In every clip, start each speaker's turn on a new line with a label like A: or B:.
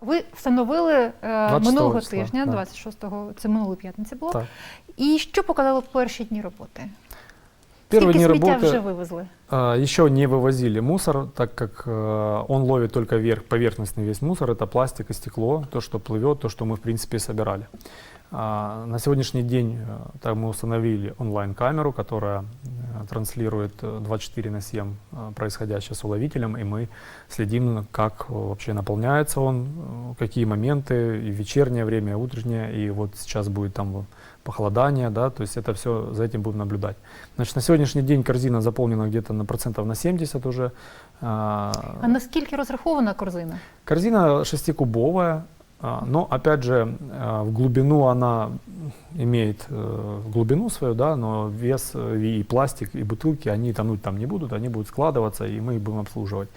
A: Ви встановили е,
B: 26
A: минулого
B: числа,
A: тижня,
B: да.
A: 26-го, це минулої п'ятниці було.
B: Так.
A: І що показали перші дні роботи?
B: Первые
A: Скільки
B: дни
A: сміття
B: работы
A: вже вивезли?
B: а, еще не вывозили мусор, так как э, он ловит только верх, поверхностный весь мусор. Это пластик и стекло, то, что плывет, то, что мы в принципе и собирали. А, На сегодняшний день э, так мы установили онлайн-камеру, которая э, транслирует э, 24 на 7 э, происходящее с уловителем, и мы следим, как э, вообще наполняется он, э, какие моменты, и в вечернее время, и утреннее, и вот сейчас будет там вот похолодание, да, то есть это все, за этим будем наблюдать. Значит, на сегодняшний день корзина заполнена где-то на процентов на 70 уже. А,
A: А наскільки розрахована корзина?
B: Корзина шестикубовая, а, но опять же а, в глубину она имеет э, глубину свою, да, но вес э, и пластик, и бутылки, они тонуть там не будут, они будут складываться, и мы их будем обслуживать.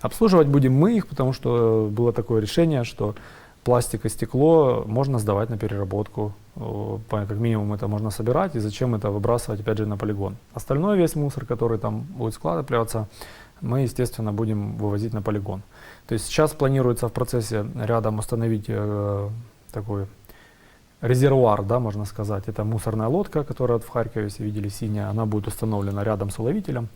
B: Обслуживать будем мы их, потому что было такое решение, что пластик и стекло можно сдавать на переработку. Э, Как минимум это можно собирать, и зачем это выбрасывать опять же на полигон. Остальной весь мусор, который там будет складываться, мы, естественно, будем вывозить на полигон. То есть сейчас планируется в процессе рядом установить э, такой резервуар, да, можно сказать. Это мусорная лодка, которая в Харькове, если видели, синяя, она будет установлена рядом с уловителем.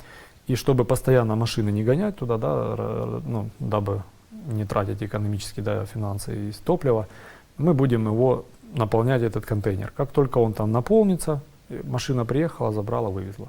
B: И чтобы постоянно машины не гонять туда, да, ну, дабы не тратить экономические да, финансы и топливо, мы будем его наполнять, этот контейнер. Как только он там наполнится, машина приехала, забрала, вывезла.